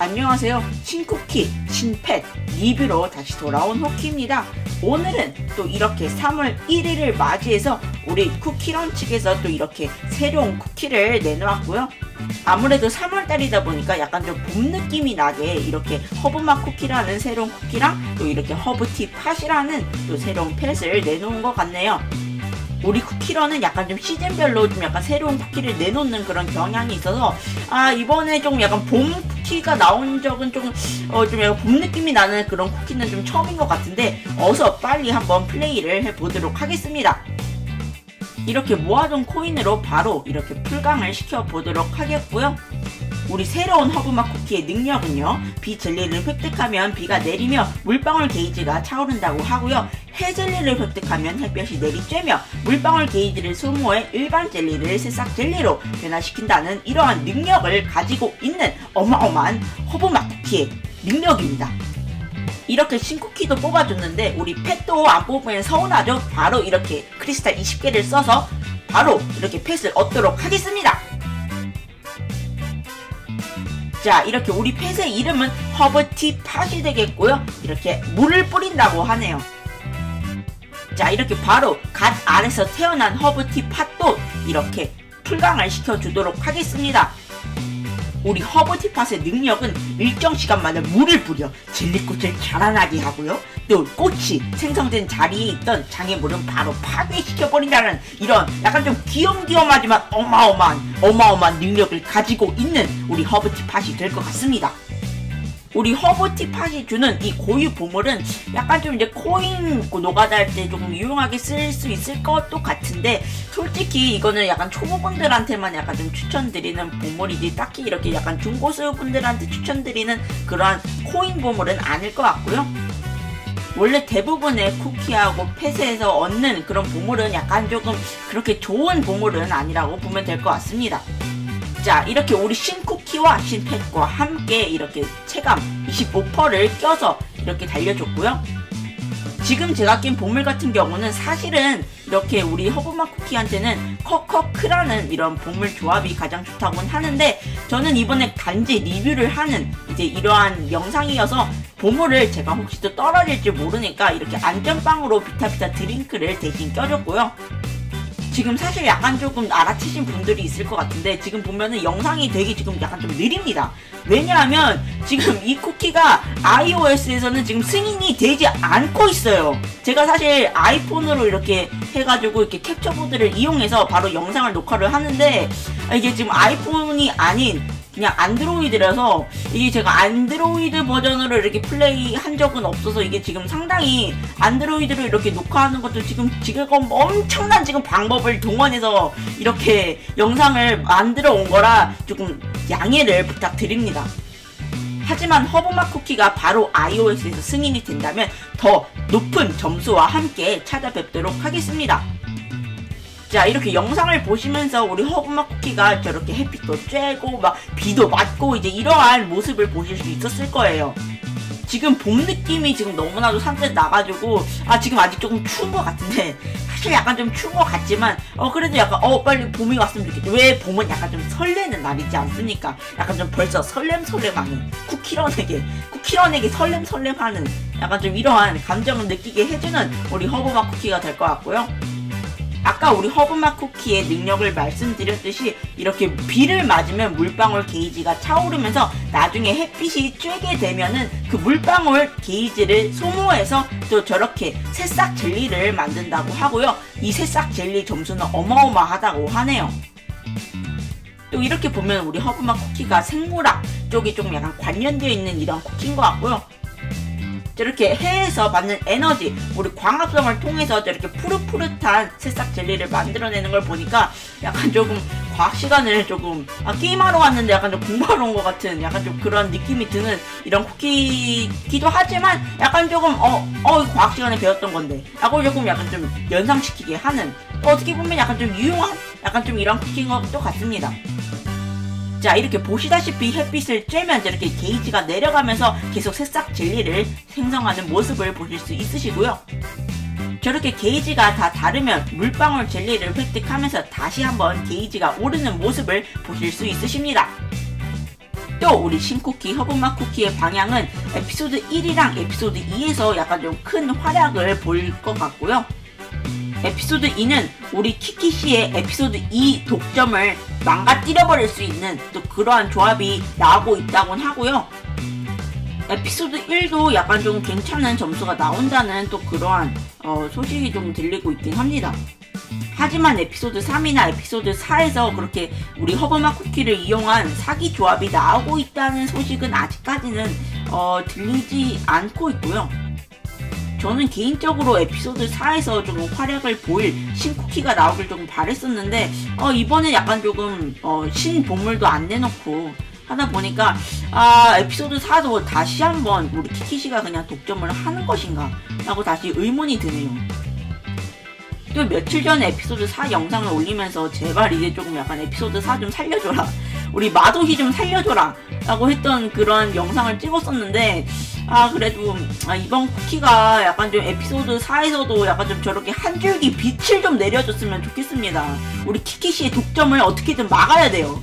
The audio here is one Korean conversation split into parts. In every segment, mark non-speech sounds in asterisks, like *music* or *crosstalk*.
안녕하세요. 신쿠키, 신펫 리뷰로 다시 돌아온 호키입니다. 오늘은 또 이렇게 3월 1일을 맞이해서 우리 쿠키런 측에서 또 이렇게 새로운 쿠키를 내놓았고요. 아무래도 3월달이다 보니까 약간 좀 봄 느낌이 나게 이렇게 허브맛 쿠키라는 새로운 쿠키랑 또 이렇게 허브티 팥이라는 또 새로운 펫을 내놓은 것 같네요. 우리 쿠키런은 약간 좀 시즌별로 좀 약간 새로운 쿠키를 내놓는 그런 경향이 있어서 아 이번에 좀 약간 봄 쿠키가 나온 적은 조금 어좀 약간 봄 느낌이 나는 그런 쿠키는 좀 처음인 것 같은데 어서 빨리 한번 플레이를 해보도록 하겠습니다. 이렇게 모아둔 코인으로 바로 이렇게 풀강을 시켜보도록 하겠고요. 우리 새로운 허브맛 쿠키의 능력은요. 비 젤리를 획득하면 비가 내리며 물방울 게이지가 차오른다고 하고요. 해 젤리를 획득하면 햇볕이 내리쬐며 물방울 게이지를 소모해 일반 젤리를 새싹 젤리로 변화시킨다는 이러한 능력을 가지고 있는 어마어마한 허브맛 쿠키의 능력입니다. 이렇게 신쿠키도 뽑아줬는데 우리 펫도 안 뽑으면 서운하죠? 바로 이렇게 크리스탈 20개를 써서 바로 이렇게 펫을 얻도록 하겠습니다. 자 이렇게 우리 펫의 이름은 허브티 팥이 되겠고요. 이렇게 물을 뿌린다고 하네요. 자 이렇게 바로 갓 알에서 태어난 허브티 팥도 이렇게 풀강을 시켜주도록 하겠습니다. 우리 허브티팟의 능력은 일정 시간마다 물을 뿌려 젤리꽃을 자라나게 하고요. 또 꽃이 생성된 자리에 있던 장애물은 바로 파괴시켜버린다는 이런 약간 좀 귀염귀염하지만 어마어마한 어마어마한 능력을 가지고 있는 우리 허브티팟이 될 것 같습니다. 우리 허브티팟이 주는 이 고유 보물은 약간 좀 이제 코인 노가다 할 때 조금 유용하게 쓸 수 있을 것도 같은데 솔직히 이거는 약간 초보분들한테만 약간 좀 추천드리는 보물이지 딱히 이렇게 약간 중고수 분들한테 추천드리는 그러한 코인 보물은 아닐 것 같고요. 원래 대부분의 쿠키하고 펫에서 얻는 그런 보물은 약간 조금 그렇게 좋은 보물은 아니라고 보면 될 것 같습니다. 자 이렇게 우리 신쿠 키와 신펫과 함께 이렇게 체감 25%를 껴서 이렇게 달려줬고요. 지금 제가 낀 보물 같은 경우는 사실은 이렇게 우리 허브맛 쿠키한테는 커커크라는 이런 보물 조합이 가장 좋다고는 하는데 저는 이번에 단지 리뷰를 하는 이제 이러한 영상이어서 보물을 제가 혹시 또 떨어질지 모르니까 이렇게 안전빵으로 비타비타 드링크를 대신 껴줬고요 지금 사실 약간 조금 알아채신 분들이 있을 것 같은데 지금 보면은 영상이 되게 지금 약간 좀 느립니다. 왜냐하면 지금 이 쿠키가 iOS에서는 지금 승인이 되지 않고 있어요. 제가 사실 아이폰으로 이렇게 해가지고 이렇게 캡처보드를 이용해서 바로 영상을 녹화를 하는데 이게 지금 아이폰이 아닌 그냥 안드로이드라서 이게 제가 안드로이드 버전으로 이렇게 플레이 한 적은 없어서 이게 지금 상당히 안드로이드로 이렇게 녹화하는 것도 지금 지금 엄청난 지금 방법을 동원해서 이렇게 영상을 만들어 온 거라 조금 양해를 부탁드립니다. 하지만 허브맛 쿠키가 바로 iOS에서 승인이 된다면 더 높은 점수와 함께 찾아뵙도록 하겠습니다. 자 이렇게 영상을 보시면서 우리 허브맛 쿠키가 저렇게 햇빛도 쬐고 막 비도 맞고 이제 이러한 모습을 보실 수 있었을 거예요. 지금 봄 느낌이 지금 너무나도 산뜻 나가지고 아 지금 아직 조금 추운 것 같은데 사실 약간 좀 추운 것 같지만 어 그래도 약간 어 빨리 봄이 왔으면 좋겠지 왜 봄은 약간 좀 설레는 날이지 않습니까? 약간 좀 벌써 설렘설렘하는 쿠키런에게 쿠키런에게 설렘설렘하는 약간 좀 이러한 감정을 느끼게 해주는 우리 허브맛 쿠키가 될 것 같고요 아까 우리 허브맛 쿠키의 능력을 말씀드렸듯이 이렇게 비를 맞으면 물방울 게이지가 차오르면서 나중에 햇빛이 쬐게 되면은 그 물방울 게이지를 소모해서 또 저렇게 새싹 젤리를 만든다고 하고요. 이 새싹 젤리 점수는 어마어마하다고 하네요. 또 이렇게 보면 우리 허브맛 쿠키가 생물학 쪽이 좀 약간 관련되어 있는 이런 쿠키인 것 같고요. 저렇게 해에서 받는 에너지 우리 광합성을 통해서 저렇게 푸릇푸릇한 새싹 젤리를 만들어내는 걸 보니까 약간 조금 과학 시간을 조금 아, 게임하러 왔는데 약간 좀 공부하러 온 것 같은 약간 좀 그런 느낌이 드는 이런 쿠키기도 하지만 약간 조금 어, 어 과학 시간에 배웠던 건데 라고 조금 약간 좀 연상시키게 하는 어떻게 보면 약간 좀 유용한 약간 좀 이런 쿠키인 것도 같습니다. 자 이렇게 보시다시피 햇빛을 쬐면 저렇게 게이지가 내려가면서 계속 새싹 젤리를 생성하는 모습을 보실 수 있으시고요. 저렇게 게이지가 다 다르면 물방울 젤리를 획득하면서 다시 한번 게이지가 오르는 모습을 보실 수 있으십니다. 또 우리 신쿠키 허브맛 쿠키의 방향은 에피소드 1이랑 에피소드 2에서 약간 좀 큰 활약을 볼것 같고요. 에피소드 2는 우리 키키 씨의 에피소드 2 독점을 망가뜨려 버릴 수 있는 또 그러한 조합이 나오고 있다곤 하고요. 에피소드 1도 약간 좀 괜찮은 점수가 나온다는 또 그러한 어, 소식이 좀 들리고 있긴 합니다. 하지만 에피소드 3이나 에피소드 4에서 그렇게 우리 허브맛 쿠키를 이용한 사기 조합이 나오고 있다는 소식은 아직까지는 어, 들리지 않고 있고요. 저는 개인적으로 에피소드 4에서 조금 활약을 보일 신쿠키가 나오길 조금 바랬었는데 어, 이번에 약간 조금 어, 신보물도 안 내놓고 하다 보니까 아 에피소드 4도 다시 한번 우리 키키씨가 그냥 독점을 하는 것인가 라고 다시 의문이 드네요. 또 며칠 전에 에피소드 4 영상을 올리면서 제발 이제 조금 약간 에피소드 4 좀 살려줘라. 우리 마도시 좀 살려줘라. 라고 했던 그런 영상을 찍었었는데, 아, 그래도, 아, 이번 쿠키가 약간 좀 에피소드 4에서도 약간 좀 저렇게 한 줄기 빛을 좀 내려줬으면 좋겠습니다. 우리 키키씨의 독점을 어떻게든 막아야 돼요.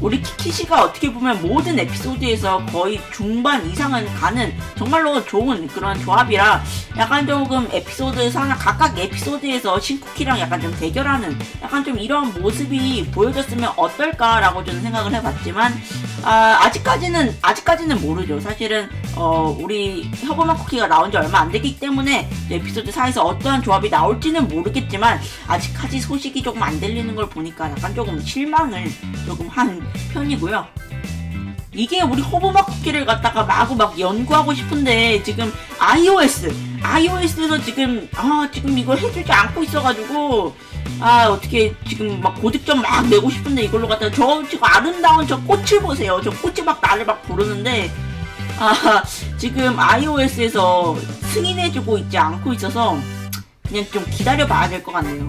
우리 키키씨가 어떻게 보면 모든 에피소드에서 거의 중반 이상은 가는 정말로 좋은 그런 조합이라 약간 조금 에피소드 사나 각각 에피소드에서 신쿠키랑 약간 좀 대결하는 약간 좀 이런 모습이 보여졌으면 어떨까라고 저는 생각을 해봤지만 아, 아직까지는 아직까지는 모르죠. 사실은 어, 우리 허브만 쿠키가 나온 지 얼마 안 됐기 때문에 에피소드 4에서 어떠한 조합이 나올지는 모르겠지만 아직까지 소식이 조금 안 들리는 걸 보니까 약간 조금 실망을 조금 한 편이고요. 이게 우리 호보막 쿠키를 갖다가 마구 막 연구하고 싶은데 지금 iOS iOS에서 지금 아 지금 이걸 해주지 않고 있어가지고 아 어떻게 지금 막 고득점 막 내고 싶은데 이걸로 갖다가 저 지금 아름다운 저 꽃을 보세요. 저 꽃이 막 나를 막 부르는데 아 지금 iOS에서 승인해주고 있지 않고 있어서 그냥 좀 기다려봐야 될 것 같네요.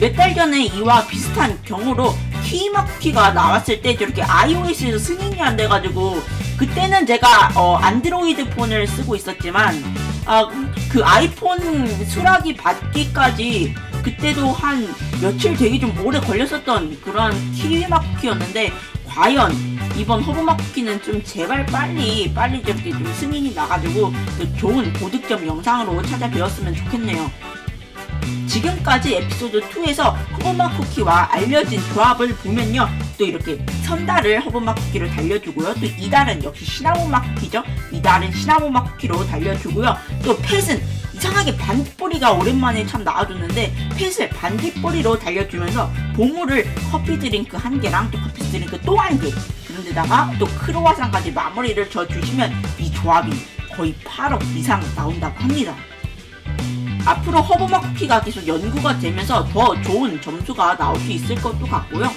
몇 달 전에 이와 비슷한 경우로 키마키가 나왔을 때 저렇게 iOS에서 승인이 안 돼가지고 그때는 제가 어, 안드로이드 폰을 쓰고 있었지만 아, 그 아이폰 수락이 받기까지 그때도 한 며칠 되게 좀 오래 걸렸었던 그런 키위 마쿠키였는데 과연 이번 허브 마쿠키는 좀 제발 빨리 빨리 저렇게 좀 승인이 나가지고 좋은 고득점 영상으로 찾아뵈었으면 좋겠네요. 지금까지 에피소드 2에서 허브 마 쿠키와 알려진 조합을 보면요. 또 이렇게 선달을 허브마 쿠키로 달려주고요. 또 이달은 역시 시나몬마 쿠키죠. 이달은 시나몬마 쿠키로 달려주고요. 또 펫은 이상하게 반딧불이가 오랜만에 참 나와줬는데 펫을 반딧불이로 달려주면서 보물을 커피 드링크 한 개랑 또 커피 드링크 또 한 개. 그런데다가 또 크로와상까지 마무리를 져주시면 이 조합이 거의 8억 이상 나온다고 합니다. 앞으로 허브마 쿠키가 계속 연구가 되면서 더 좋은 점수가 나올 수 있을 것도 같고요.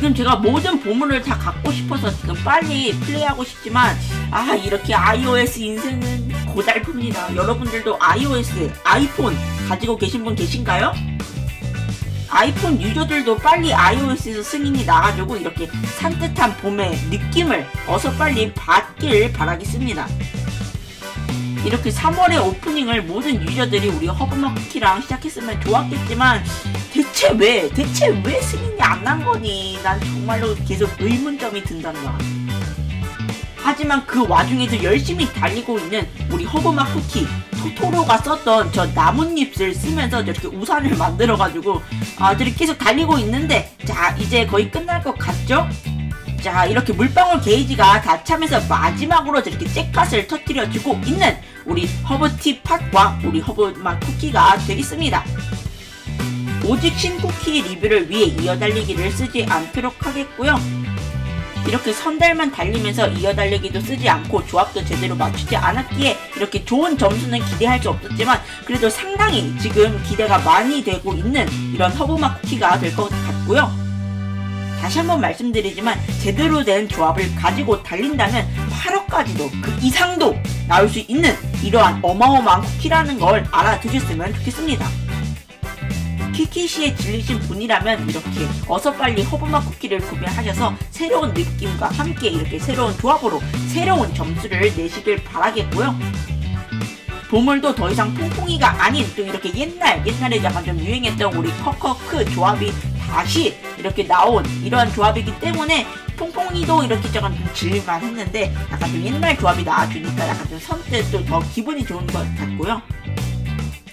지금 제가 모든 보물을 다 갖고 싶어서 지금 빨리 플레이하고 싶지만 아 이렇게 iOS 인생은 고달픕니다. 여러분들도 iOS, 아이폰 가지고 계신 분 계신가요? 아이폰 유저들도 빨리 iOS에서 승인이 나가지고 이렇게 산뜻한 봄의 느낌을 어서 빨리 받길 바라겠습니다. 이렇게 3월에 오프닝을 모든 유저들이 우리 허브마 쿠키랑 시작했으면 좋았겠지만 대체 왜 대체 왜 승인이 안 난 거니 난 정말로 계속 의문점이 든단다 하지만 그 와중에도 열심히 달리고 있는 우리 허브마 쿠키 토토로가 썼던 저 나뭇잎을 쓰면서 저렇게 우산을 *laughs* 만들어가지고 아들이 계속 달리고 있는데 자 이제 거의 끝날 것 같죠? 자 이렇게 물방울 게이지가 다 차면서 마지막으로 저렇게 잭팟을 터뜨려주고 있는 우리 허브티 팟과 우리 허브맛 쿠키가 되겠습니다. 오직 신쿠키 리뷰를 위해 이어달리기를 쓰지 않도록 하겠고요. 이렇게 선달만 달리면서 이어달리기도 쓰지 않고 조합도 제대로 맞추지 않았기에 이렇게 좋은 점수는 기대할 수 없었지만 그래도 상당히 지금 기대가 많이 되고 있는 이런 허브맛 쿠키가 될 것 같고요. 다시 한번 말씀드리지만 제대로 된 조합을 가지고 달린다면 8억까지도 그 이상도 나올 수 있는 이러한 어마어마한 쿠키라는 걸 알아두셨으면 좋겠습니다. 키키시에 질리신 분이라면 이렇게 어서 빨리 허브맛 쿠키를 구매하셔서 새로운 느낌과 함께 이렇게 새로운 조합으로 새로운 점수를 내시길 바라겠고요. 보물도 더 이상 퐁퐁이가 아닌 또 이렇게 옛날 옛날에 약간 좀 유행했던 우리 커커크 조합이 다시 이렇게 나온 이러한 조합이기 때문에 퐁퐁이도 이렇게 조금 좀 질만 했는데 약간 좀 옛날 조합이 나와주니까 약간 좀 선뜻도 더 기분이 좋은 것 같고요.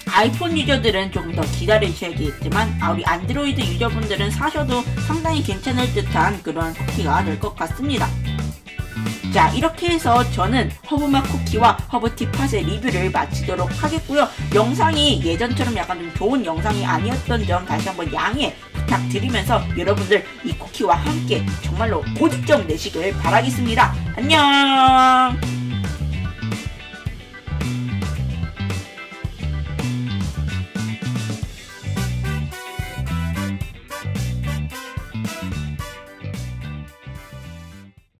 아이폰 유저들은 조금 더 기다리셔야겠지만 아, 우리 안드로이드 유저분들은 사셔도 상당히 괜찮을 듯한 그런 쿠키가 될 것 같습니다. 자 이렇게 해서 저는 허브맛 쿠키와 허브티 팥의 리뷰를 마치도록 하겠고요. 영상이 예전처럼 약간 좀 좋은 영상이 아니었던 점 다시 한번 양해 부탁 드리면서 여러분들 이 쿠키와 함께 정말로 고득점 내시길 바라겠습니다. 안녕